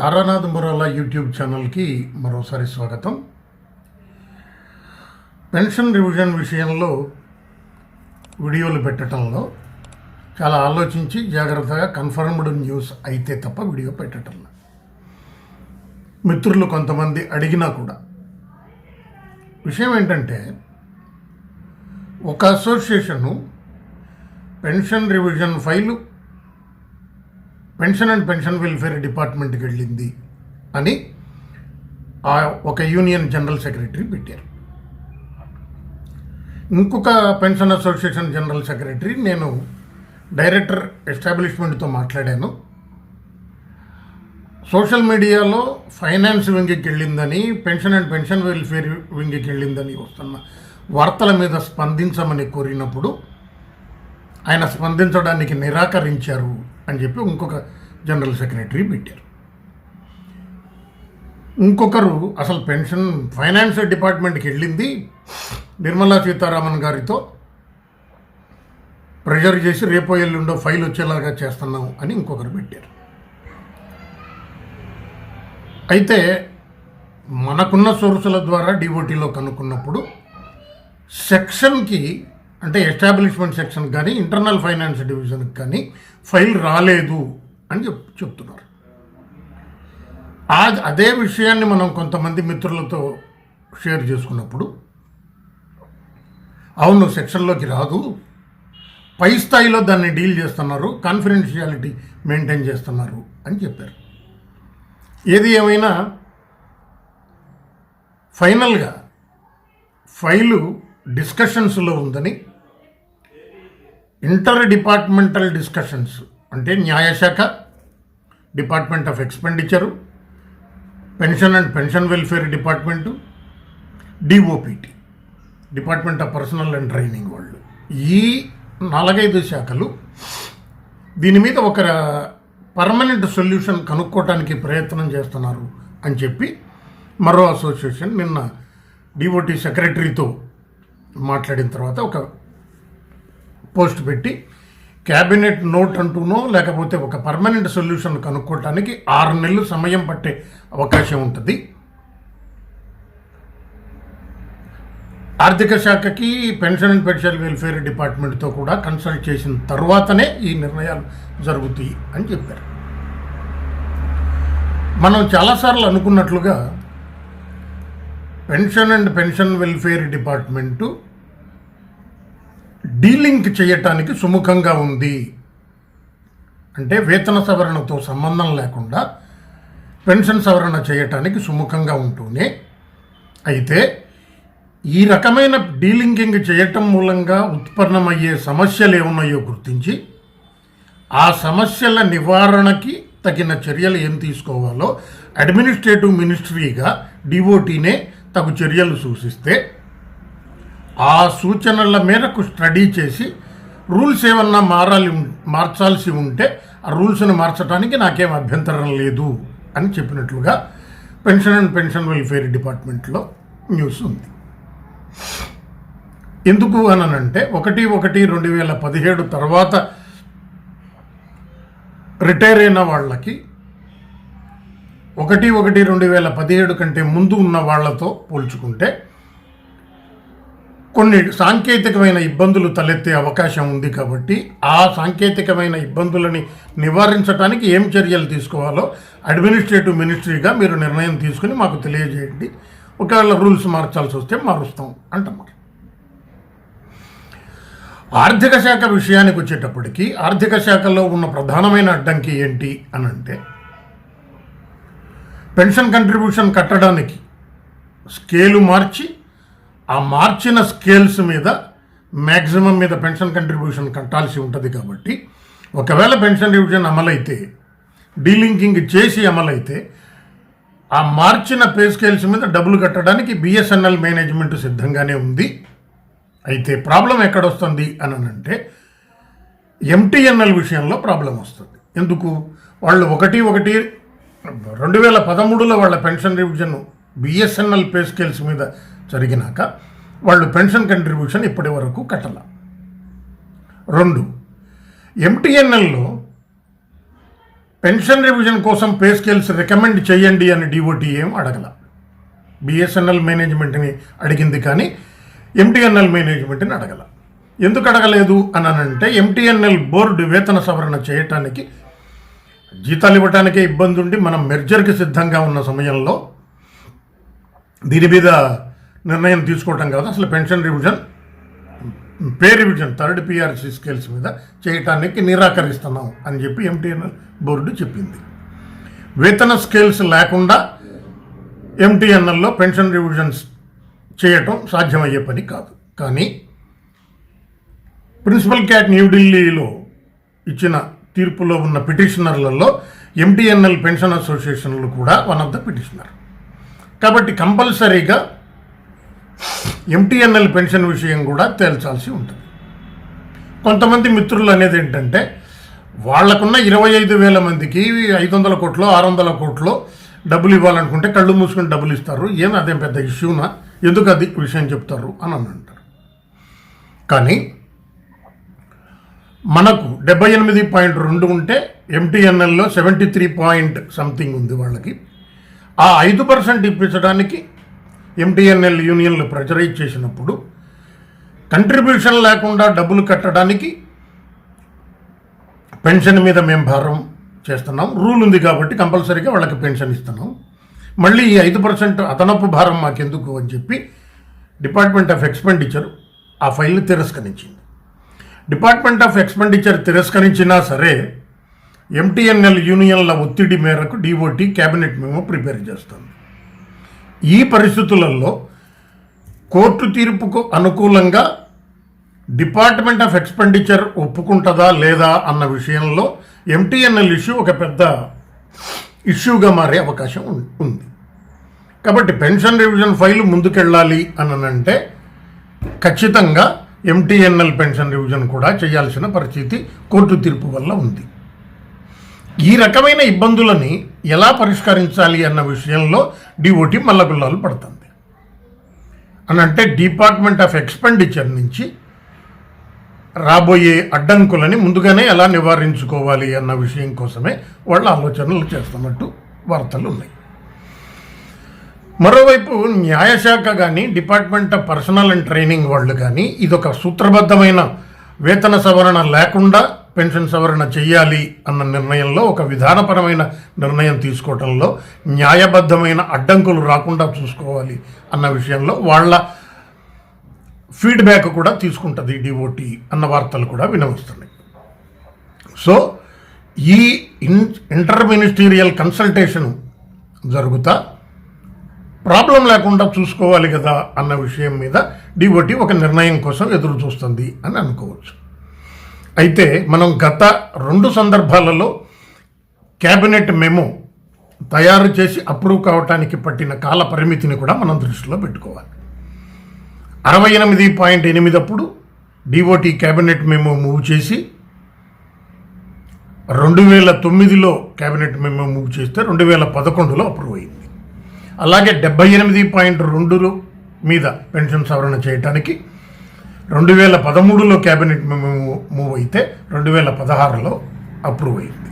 Taranath Murala YouTube ఛానల్కి మరోసారి స్వాగతం. పెన్షన్ రివిజన్ విషయంలో వీడియోలు పెట్టడంలో చాలా ఆలోచించి జాగ్రత్తగా కన్ఫర్మ్డ్ న్యూస్ అయితే తప్ప వీడియో పెట్టడంలో మిత్రులు కొంతమంది అడిగినా కూడా. విషయం ఏంటంటే ఒక association pension revision file pension and pension welfare డిపార్ట్మెంట్కి వెళ్ళింది అని ఆ ఒక యూనియన్ జనరల్ సెక్రటరీ పెట్టారు. ఇంకొక పెన్షన్ అసోసియేషన్ జనరల్ సెక్రటరీ నేను డైరెక్టర్ ఎస్టాబ్లిష్మెంట్తో మాట్లాడాను. సోషల్ మీడియాలో ఫైనాన్స్ వింగికి వెళ్ళిందని పెన్షన్ అండ్ పెన్షన్ వెల్ఫేర్ వింగికి వెళ్ళిందని వస్తున్న వార్తల మీద స్పందించమని కోరినప్పుడు ఆయన స్పందించడానికి నిరాకరించారు అని చెప్పి ఇంకొక జనరల్ సెక్రటరీ పెట్టారు. ఇంకొకరు అసలు పెన్షన్ ఫైనాన్స్ డిపార్ట్మెంట్కి వెళ్ళింది నిర్మలా సీతారామన్ గారితో ప్రెజర్ చేసి రేపో ఎల్లుండో ఫైల్ వచ్చేలాగా చేస్తున్నాం అని ఇంకొకరు పెట్టారు. అయితే మనకున్న సోర్సుల ద్వారా డిఓటీలో కనుక్కున్నప్పుడు సెక్షన్కి అంటే ఎస్టాబ్లిష్మెంట్ సెక్షన్ కానీ ఇంటర్నల్ ఫైనాన్స్ డివిజన్కి కానీ ఫైల్ రాలేదు అని చెప్ చెప్తున్నారు. అదే విషయాన్ని మనం కొంతమంది మిత్రులతో షేర్ చేసుకున్నప్పుడు అవును సెక్షన్లోకి రాదు. పై స్థాయిలో దాన్ని డీల్ చేస్తున్నారు కాన్ఫిడెన్షియాలిటీ మెయింటైన్ చేస్తున్నారు అని చెప్పారు. ఏది ఏమైనా ఫైనల్గా ఫైలు డిస్కషన్స్లో ఉందని ఇంటర్ డిపార్ట్మెంటల్ డిస్కషన్స్ అంటే న్యాయశాఖ department of expenditure pension and pension welfare department DOPT department of personnel and training వాళ్ళు. ఈ నాలుగైదు శాఖలు దీని మీద ఒక పర్మనెంట్ సొల్యూషన్ కనుక్కోవటానికి ప్రయత్నం చేస్తున్నారు అని చెప్పి మరో అసోసియేషన్ నిన్న డిఓటి సెక్రటరీతో మాట్లాడిన తర్వాత ఒక పోస్ట్ పెట్టి క్యాబినెట్ నోట్ అంటూనో లేకపోతే ఒక పర్మనెంట్ సొల్యూషన్ కనుక్కోవటానికి ఆరు నెలలు సమయం పట్టే అవకాశం ఉంటుంది. ఆర్థిక శాఖకి పెన్షన్ అండ్ పెన్షన్ వెల్ఫేర్ డిపార్ట్మెంట్తో కూడా కన్సల్ట్ చేసిన తర్వాతనే ఈ నిర్ణయాలు జరుగుతాయి అని చెప్పారు. మనం చాలాసార్లు అనుకున్నట్లుగా pension and pension welfare department delink చేయటానికి సుముఖంగా ఉంది. అంటే వేతన సవరణతో సంబంధం లేకుండా పెన్షన్ సవరణ చేయటానికి సుముఖంగా ఉంటూనే అయితే ఈ రకమైన డీలింకింగ్ చేయటం మూలంగా ఉత్పన్నమయ్యే సమస్యలు ఏమున్నాయో గుర్తించి ఆ సమస్యల నివారణకి తగిన చర్యలు ఏం తీసుకోవాలో అడ్మినిస్ట్రేటివ్ మినిస్ట్రీగా డిఓటీనే తగు చర్యలు సూచిస్తే ఆ సూచనల మేరకు స్టడీ చేసి రూల్స్ ఏమన్నా మారాలి ఉం- మార్చాల్సి ఉంటే ఆ రూల్స్ని మార్చడానికి నాకేం అభ్యంతరం లేదు అని చెప్పినట్లుగా పెన్షన్ అండ్ పెన్షన్ వెల్ఫేర్ డిపార్ట్మెంట్లో న్యూస్ ఉంది. ఎందుకు అనంటే ఒకటి ఒకటి రెండు వేల పదిహేడు తర్వాత రిటైర్ అయిన వాళ్ళకి ఒకటి ఒకటి రెండు వేల పదిహేడు కంటే ముందు ఉన్న వాళ్ళతో పోల్చుకుంటే కొన్ని సాంకేతికమైన ఇబ్బందులు తలెత్తే అవకాశం ఉంది కాబట్టి ఆ సాంకేతికమైన ఇబ్బందులని నివారించడానికి ఏం చర్యలు తీసుకోవాలో అడ్మినిస్ట్రేటివ్ మినిస్ట్రీగా మీరు నిర్ణయం తీసుకుని మాకు తెలియజేయండి. ఒకవేళ రూల్స్ మార్చాల్సి వస్తే మారుస్తాం అంటున్నారు. ఆర్థిక శాఖ విషయానికి వచ్చేటప్పటికి ఆర్థిక శాఖలో ఉన్న ప్రధానమైన అడ్డంకి ఏంటి అని అంటే పెన్షన్ కంట్రిబ్యూషన్ కట్టడానికి స్కేలు మార్చి ఆ మార్చిన స్కేల్స్ మీద మ్యాక్సిమం మీద పెన్షన్ కంట్రిబ్యూషన్ కట్టాల్సి ఉంటుంది కాబట్టి ఒకవేళ పెన్షన్ రివిజన్ అమలైతే డీలింకింగ్ చేసి అమలైతే ఆ మార్చిన పే స్కేల్స్ మీద డబ్బులు కట్టడానికి బిఎస్ఎన్ఎల్ మేనేజ్మెంట్ సిద్ధంగానే ఉంది. అయితే ప్రాబ్లం ఎక్కడొస్తుంది అని అంటే ఎంటీఎన్ఎల్ విషయంలో ప్రాబ్లం వస్తుంది. ఎందుకు? వాళ్ళు ఒకటి ఒకటి రెండు వేల పదమూడులో వాళ్ళ pension revision BSNL pay scales మీద జరిగినాక వాళ్ళు పెన్షన్ కంట్రిబ్యూషన్ ఇప్పటి వరకు కట్టల. రెండు ఎంటీఎన్ఎల్లో పెన్షన్ రివిజన్ కోసం పే స్కేల్స్ రికమెండ్ చేయండి అని డిఓటి ఏం అడగల. బిఎస్ఎన్ఎల్ మేనేజ్మెంట్ని అడిగింది కానీ ఎంటీఎన్ఎల్ మేనేజ్మెంట్ని అడగల. ఎందుకు అడగలేదు అని అంటే ఎంటీఎన్ఎల్ బోర్డు వేతన సవరణ చేయటానికి జీతాలు ఇవ్వటానికే ఇబ్బంది ఉండి మనం మెర్జర్కి సిద్ధంగా ఉన్న సమయంలో దీని మీద నిర్ణయం తీసుకోవటం కాదు. అసలు pension revision pay revision third PRC scales మీద చేయటానికి నిరాకరిస్తున్నాం అని చెప్పి ఎంటీఎన్ఎల్ బోర్డు చెప్పింది. వేతన స్కేల్స్ లేకుండా ఎంటీఎన్ఎల్లో పెన్షన్ రివిజన్స్ చేయటం సాధ్యమయ్యే పని కాదు. కానీ ప్రిన్సిపల్ క్యాట్ న్యూఢిల్లీలో ఇచ్చిన తీర్పులో ఉన్న పిటిషనర్లలో ఎంటీఎన్ఎల్ పెన్షన్ అసోసియేషన్లు కూడా వన్ ఆఫ్ ద పిటిషనర్. కాబట్టి కంపల్సరీగా ఎంటీఎన్ఎల్ పెన్షన్ విషయం కూడా తేల్చాల్సి ఉంటుంది. కొంతమంది మిత్రులు అనేది ఏంటంటే వాళ్ళకున్న ఇరవై ఐదు వేల మందికి ఐదు వందల కోట్లు ఆరు వందల కోట్లు డబ్బులు ఇవ్వాలనుకుంటే కళ్ళు మూసుకుని డబ్బులు ఇస్తారు. ఏం అదేం పెద్ద ఇష్యూనా? ఎందుకు అది విషయం చెప్తారు అని అని అంటారు. కానీ మనకు డెబ్బై ఎనిమిది పాయింట్ రెండు ఉంటే ఎంటీఎన్ఎల్లో సెవెంటీ త్రీ పాయింట్ సంథింగ్ ఉంది వాళ్ళకి. ఆ ఐదు పర్సెంట్ ఇప్పించడానికి ఎంటీఎన్ఎల్ యూనియన్లు ప్రెజరైజ్ చేసినప్పుడు కంట్రిబ్యూషన్ లేకుండా డబ్బులు కట్టడానికి పెన్షన్ మీద మేము భారం చేస్తున్నాం. రూల్ ఉంది కాబట్టి కంపల్సరీగా వాళ్ళకి పెన్షన్ ఇస్తున్నాం. మళ్ళీ ఈ ఐదు పర్సెంట్ అదనపు భారం మాకెందుకు అని చెప్పి డిపార్ట్మెంట్ ఆఫ్ ఎక్స్పెండిచర్ ఆ ఫైల్ని తిరస్కరించింది. డిపార్ట్మెంట్ ఆఫ్ ఎక్స్పెండిచర్ తిరస్కరించినా సరే ఎంటీఎన్ఎల్ యూనియన్ల ఒత్తిడి మేరకు డిఓటి క్యాబినెట్ మేము ప్రిపేర్ చేస్తుంది. ఈ పరిస్థితులలో కోర్టు తీర్పుకు అనుకూలంగా డిపార్ట్మెంట్ ఆఫ్ ఎక్స్పెండిచర్ ఒప్పుకుంటుందా లేదా అన్న విషయంలో ఎంటీఎన్ఎల్ ఇష్యూ ఒక పెద్ద ఇష్యూగా మారే అవకాశం ఉంది. కాబట్టి పెన్షన్ రివిజన్ ఫైల్ ముందుకెళ్ళాలి అనంటే ఖచ్చితంగా ఎంటీఎన్ఎల్ పెన్షన్ రివిజన్ కూడా చేయాల్సిన పరిస్థితి కోర్టు తీర్పు వల్ల ఉంది. ఈ రకమైన ఇబ్బందులని ఎలా పరిష్కరించాలి అన్న విషయంలో డిఓటి మల్లగుల్లాలు పడుతుంది. అని అంటే డిపార్ట్మెంట్ ఆఫ్ ఎక్స్పెండిచర్ నుంచి రాబోయే అడ్డంకులని ముందుగానే ఎలా నివారించుకోవాలి అన్న విషయం కోసమే వాళ్ళు ఆలోచనలు చేస్తున్నట్టు వార్తలు ఉన్నాయి. మరోవైపు న్యాయశాఖ కానీ department of personnel and training వాళ్ళు కానీ ఇదొక సూత్రబద్ధమైన వేతన సవరణ లేకుండా పెన్షన్ సవరణ చేయాలి అన్న నిర్ణయంలో ఒక విధానపరమైన నిర్ణయం తీసుకోవటంలో న్యాయబద్ధమైన అడ్డంకులు రాకుండా చూసుకోవాలి అన్న విషయంలో వాళ్ళ ఫీడ్బ్యాక్ కూడా తీసుకుంటుంది డిఓటి అన్న వార్తలు కూడా వినవస్తున్నాయి. సో ఈ ఇన్ ఇంటర్ మినిస్టీరియల్ కన్సల్టేషన్ జరుగుతా. ప్రాబ్లం లేకుండా చూసుకోవాలి కదా అన్న విషయం మీద డిఓటి ఒక నిర్ణయం కోసం ఎదురు చూస్తుంది అని అనుకోవచ్చు. అయితే మనం గత రెండు సందర్భాలలో క్యాబినెట్ మెమో తయారు చేసి అప్రూవ్ కావటానికి పట్టిన కాల పరిమితిని కూడా మనం దృష్టిలో పెట్టుకోవాలి. అరవై ఎనిమిది పాయింట్ ఎనిమిది అప్పుడు డిఓటి క్యాబినెట్ మెమో మూవ్ చేసి రెండు వేల తొమ్మిదిలో క్యాబినెట్ మెమో మూవ్ చేస్తే రెండు వేల పదకొండులో అప్రూవ్ అయింది. అలాగే డెబ్బై ఎనిమిది పాయింట్ రెండు మీద పెన్షన్ సవరణ చేయటానికి రెండు వేల పదమూడులో క్యాబినెట్ మెమో మూవ్ అయితే రెండు వేల పదహారులో అప్రూవ్ అయింది.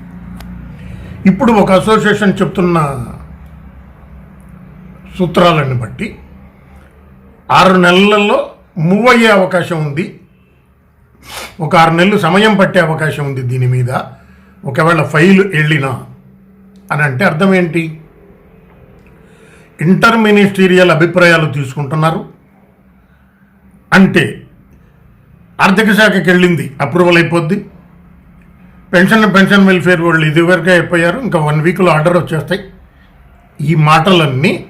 ఇప్పుడు ఒక అసోసియేషన్ చెప్తున్న సూత్రాలను బట్టి ఆరు నెలలలో మూవ్ అయ్యే అవకాశం ఉంది. ఒక ఆరు నెలలు సమయం పట్టే అవకాశం ఉంది దీని మీద. ఒకవేళ ఫైల్ వెళ్ళినా అని అంటే అర్థం ఏంటి? ఇంటర్ మినిస్టీరియల్ అభిప్రాయాలు తీసుకుంటున్నారు. అంటే ఆర్థిక శాఖకి వెళ్ళింది. అప్రూవల్ అయిపోద్ది. పెన్షన్ పెన్షన్ వెల్ఫేర్ వాళ్ళు ఇదివరకే అయిపోయారు. ఇంకా వన్ వీక్లో ఆర్డర్ వచ్చేస్తాయి. ఈ మాటలన్నీ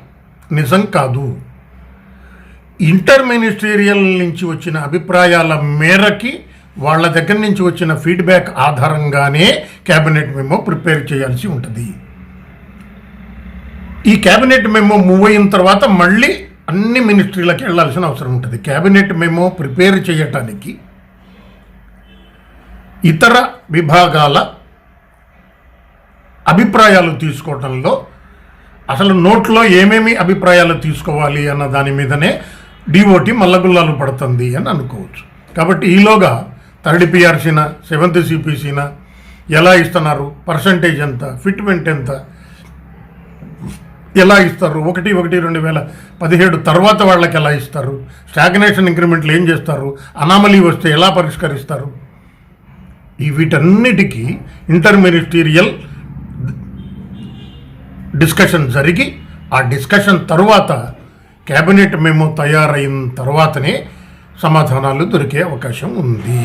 నిజం కాదు. ఇంటర్ మినిస్టీరియల్ నుంచి వచ్చిన అభిప్రాయాల మేరకి వాళ్ళ దగ్గర నుంచి వచ్చిన ఫీడ్బ్యాక్ ఆధారంగానే క్యాబినెట్ మెమో ప్రిపేర్ చేయాల్సి ఉంటుంది. ఈ క్యాబినెట్ మెమో మూవ్ అయిన తర్వాత మళ్ళీ అన్ని మినిస్ట్రీలకు వెళ్ళాల్సిన అవసరం ఉంటుంది. క్యాబినెట్ మేము ప్రిపేర్ చేయటానికి ఇతర విభాగాల అభిప్రాయాలు తీసుకోవటంలో అసలు నోట్లో ఏమేమి అభిప్రాయాలు తీసుకోవాలి అన్న దాని మీదనే డిఓటి మల్లగుల్లాలు పడుతుంది అని అనుకోవచ్చు. కాబట్టి ఈలోగా థర్డ్ పిఆర్సీన సెవెంత్ సిపిసిన ఎలా ఇస్తున్నారు? పర్సంటేజ్ ఎంత? ఫిట్మెంట్ ఎంత? ఎలా ఇస్తారు? ఒకటి ఒకటి రెండు వేల పదిహేడు తర్వాత వాళ్ళకి ఎలా ఇస్తారు? స్టాగ్నేషన్ ఇంక్రిమెంట్లు ఏం చేస్తారు? అనామలీ వస్తే ఎలా పరిష్కరిస్తారు? ఈ వీటన్నిటికీ ఇంటర్మినిస్టీరియల్ డిస్కషన్ జరిగి ఆ డిస్కషన్ తరువాత క్యాబినెట్ మేము తయారైన తర్వాతనే సమాధానాలు దొరికే అవకాశం ఉంది.